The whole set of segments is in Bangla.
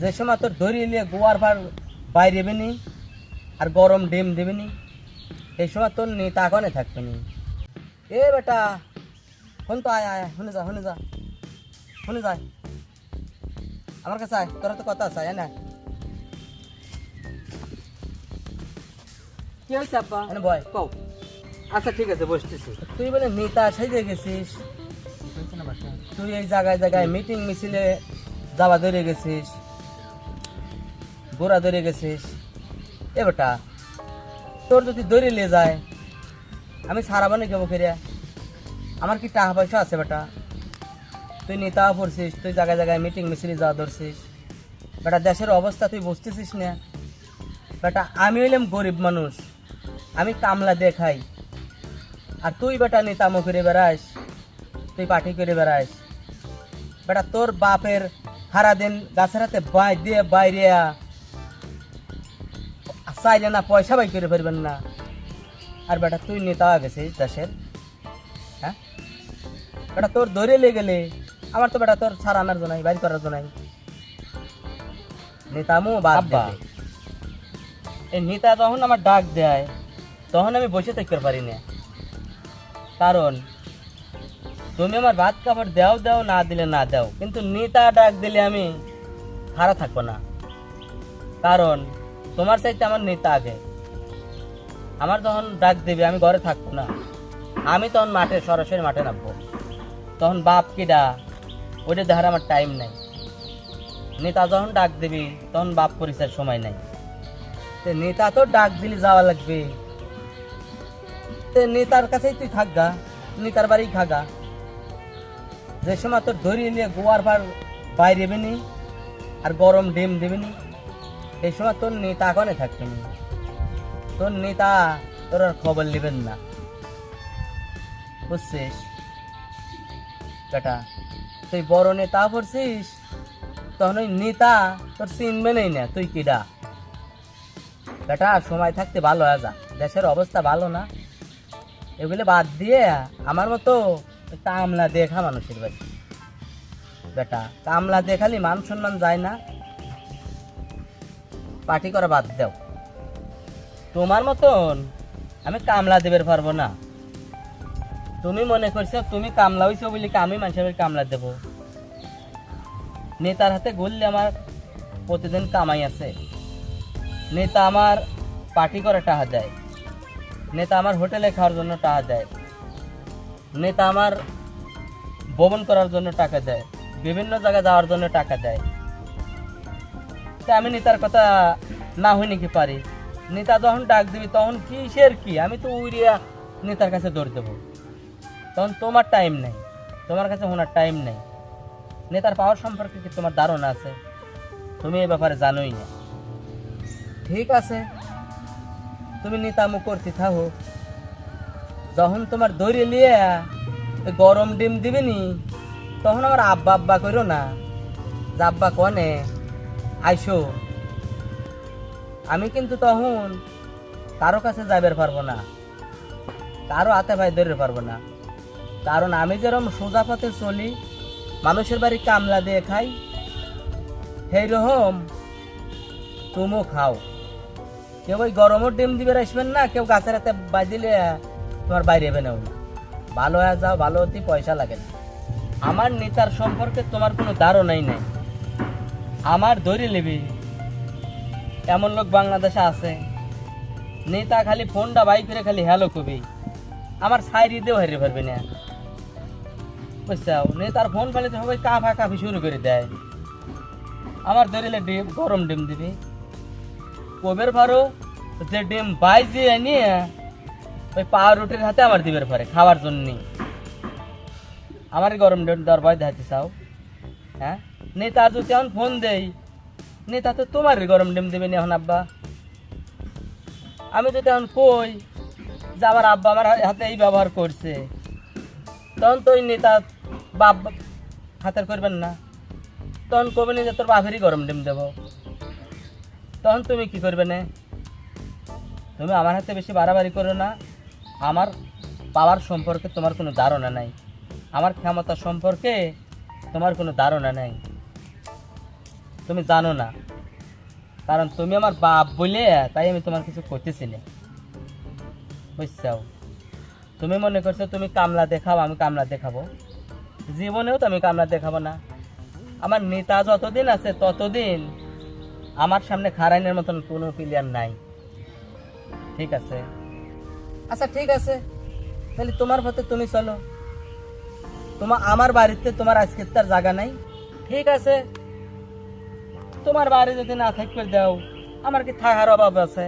যে সময় তোর নিয়ে গোয়ার ভার বাইরে নি আর গরম ডিম দেবে নি এই সময় তোর নেতা কনে থাকবে নি। এ বেটা ফোন তো আয় আয় শুনে যা শুনে যা শুনে যায় আমার কাছে আয় তোরা তো কথা আছে আয় না। কি হয়েছে আব্বা? এনে বয়। কও। আচ্ছা ঠিক আছে বসতেছি। তুই বলে নেতা গেছিস। তুই এই জায়গায় জায়গায় মিটিং মিছিলে যাওয়া ধরে গেছিস। গোড়া ধরে গেছিস এ বেটা, তোর যদি দৌড়ে নিয়ে যায়, আমি সারা বানে যাব ফিরে আমার কি টাকা পয়সা আছে বেটা? তুই নেতা পড়ছিস, তুই জায়গায় জায়গায় মিটিং মিছিলে যাওয়া ধরছিস। বেটা, দেশের অবস্থা তুই বুঝতেছিস না। বেটা, আমি হইলাম গরিব মানুষ। আমি কামলা দেখাই। আর তুই বেটা নেতামো করে বেড়াস তুই পার্টি করে বেড়াস বেটা, তোর বাপের সারা দিন গাছের হাতে বাই দিয়ে বাইরে চাইলে না পয়সা বাই করে পারবেন না। আর বেটা তুই নেতা গেছিস দেশের হ্যাঁ? বেটা তোর ধরে লেগে গেলে আমার তো বেটা তোর ছাড় আনার জন্য বাড়ি করার জন্য নেতামো বাদ। এই নেতা তখন আমার ডাক দেয় তখন আমি বসে থাকতে পারি না। কারণ তুমি আমার ভাত কাপড় দেও দেও না দিলে না দেও। কিন্তু নেতা ডাক দিলে আমি খারাপ থাকব না। কারণ তোমার চাইতে আমার নেতা আগে। আমার তখন ডাক দেবে, আমি ঘরে থাকব না। আমি তখন মাঠে, সরাসরি মাঠে নামবো। তখন বাপ কিডা ওইটা দেখার আমার টাইম নাই। নেতা যখন ডাক দিবি, তখন বাপ পরিচয়ের সময় নাই। তে নেতা তো ডাক দিলে যাওয়া লাগবে। তে নেতার কাছেই তুই থাকগা নেতার বাড়ি খাগা যে সময় তোর ধরিয়ে নিয়ে গোয়ার ভার বাইরে নি আর গরম ডিম দেবে নি এই সময় তোর নেতা কনে থাকবে নি তোর নেতা তোর আর খবর নেবেন না। বুঝছিস? বেটা, তুই বড় নেতা পড়ছিস, তখন ওই নেতা তোর চিনবে নেই না। তুই কিডা? বেটা, সময় থাকতে ভালো হয়ে যা। দেশের অবস্থা ভালো না। এগুলো বাদ দিয়ে আমার মতো কামলা দেখা মানুষের বাড়ি। বেটা, কামলা দেখালি মান সম্মান যায় না। পার্টি করা বাদ দাও। তোমার মতন আমি কামলা দেবের পারব না। তুমি মনে করছ তুমি কামলা হইছো বলি আমি মানুষের কামলা দেব? নেতার হাতে গড়লে আমার প্রতিদিন কামাই আছে। নেতা আমার পার্টি করে টাকা দেয়। নেতা আমার হোটেলে খাওয়ার জন্য টাকা দেয়। নেতা আমার ভ্রমণ করার জন্য টাকা দেয়। বিভিন্ন জায়গায় যাওয়ার জন্য টাকা দেয়। আমি নেতার কথা না হই নাকি পারি? নেতা যখন ডাক দিবি, তখন কিসের কি? আমি তো উড়িয়া নেতার কাছে দৌড় দেবো। তখন তোমার টাইম নেই। তোমার কাছে ওনার টাইম নেই। নেতার পাওয়ার সম্পর্কে কি তোমার ধারণা আছে? তুমি এই ব্যাপারে জানোই না। ঠিক আছে। তুমি নিতামু করতে থাকো। যখন তোমার দড়ি নিয়ে গরম ডিম দিবে নি, তখন আমার আব্বা আব্বা করো না। আব্বা কনে আইসো। আমি কিন্তু তখন কারও কাছে যাবার পারব না, কারও হাতে ভাই ধরে পারব না। কারণ আমি যেরকম সোজা পথে চলি, মানুষের বাড়ি কামলা দিয়ে খাই সেই রকম তুমিও খাও। কেউ ওই গরমের ডিম দিবে আসবেন না, কেউ গাছের হাতে বাজিলে তোমার বাইরে বেনেও না। ভালো হয়ে যাও, ভালো হতে পয়সা লাগে না। আমার নেতার সম্পর্কে তোমার কোনো ধারণাই নেই। আমার ধরে নেবি। এমন লোক বাংলাদেশে আছে। নেতা খালি ফোনটা বাই করে খালি হ্যালো কবি। আমার সাইরি দিয়েও হারিয়ে পারবে না। বুঝছাও নেতার ফোন ফেলে তো সবাই কাফা কাফি শুরু করে দেয়। আমার ধরিলে ডিম, গরম ডিম দিবি। কবের ভারো যে ডিম বাইজে নিয়ে ওই পাওয়ার রুটির হাতে আমার দিবের পরে খাওয়ার জন্য। আমার গরম ডিম দেওয়ার ভয় দেখাতে চাও। হ্যাঁ? নেতা যদি এখন ফোন দেই, নেতা তো তোমার গরম ডিম দেবে এখন, আব্বা। আমি যদি এখন কই যে আমার আব্বা আমার হাতে এই ব্যবহার করছে, তখন তো ওই নেতা বাপ হাতের করবেন না। তখন কবে যে তোর বাপেরই গরম ডিম দেবো? তখন তুমি কি করবে না? তুমি আমার হাতে বেশি বাড়াবাড়ি করো না। আমার পাওয়ার সম্পর্কে তোমার কোনো ধারণা নাই। আমার ক্ষমতা সম্পর্কে তোমার কোনো ধারণা নাই। তুমি জানো না। কারণ তুমি আমার বাপ বলে, তাই আমি তোমার কিছু করতেছি না। বুঝছাও? তুমি মনে করছ তুমি কামলা দেখাও, আমি কামলা দেখাবো। জীবনেও তো আমি কামলা দেখাবো না। আমার নেতা যতদিন আছে, ততদিন আমার সামনে খারাইনের মতন কোনো প্লেয়ার নাই। ঠিক আছে? আচ্ছা ঠিক আছে। তাহলে তোমার পথে তুমি চলো। তোমার আমার বাড়িতে তোমার আজকে তার জায়গা নাই। ঠিক আছে? তোমার বাড়ি যদি না থাকবে দাও, আমার কি থাকার অভাব আছে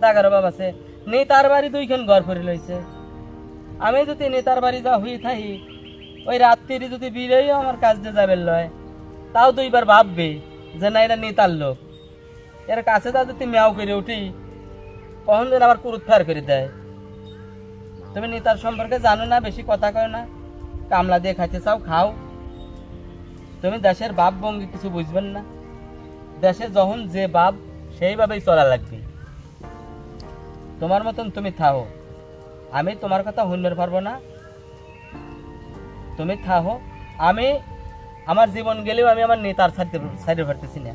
জাগার অভাব আছে? নেতার বাড়ি দুইখান ঘর করে লইছে। আমি যদি নেতার বাড়ি যা হয়ে থাকি, ওই রাত্রি যদি বিলেই আমার কাজ দিয়ে যাবে লয়, তাও দুইবার ভাববে যে না, এটা নেতার লোক। এর কাছে যা যদি মেয়াও করে উঠি, কখন যেন আবার কুরুত ফার করে দেয়। তুমি নেতার সম্পর্কে জানো না, বেশি কথা কয় না। কামলা দিয়ে খাইতে চাও, খাও। তুমি দেশের বাপ বঙ্গে কিছু বুঝবেন না। দেশে যখন যে বাপ সেইভাবেই চলা লাগবে। তোমার মতন তুমি থাও। আমি তোমার কথা শুনতে পারব না। তুমি থাহো আমি আমার জীবন গেলেও আমি আমার নেতার সাইডে সাইডে পারতেছি না।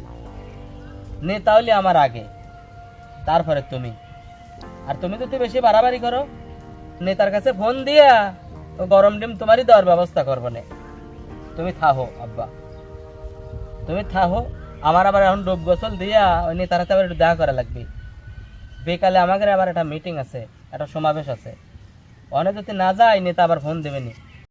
নেতা হলে আমার আগে। তারপরে তুমি। আর তুমি যদি বেশি বাড়াবাড়ি করো, নেতার কাছে ফোন দিয়া ও গরম ডিম তোমারই দেওয়ার ব্যবস্থা করব না। তুমি থাহো আব্বা। তুমি থাহো আমার আবার এখন ডুব গোসল দিয়া ওই নেতার হাতে আবার একটু দেখা করা লাগবে। বিকালে আমাদের আবার একটা মিটিং আছে, একটা সমাবেশ আছে। অনেক যদি না যায়, নেতা আবার ফোন দেবেনি।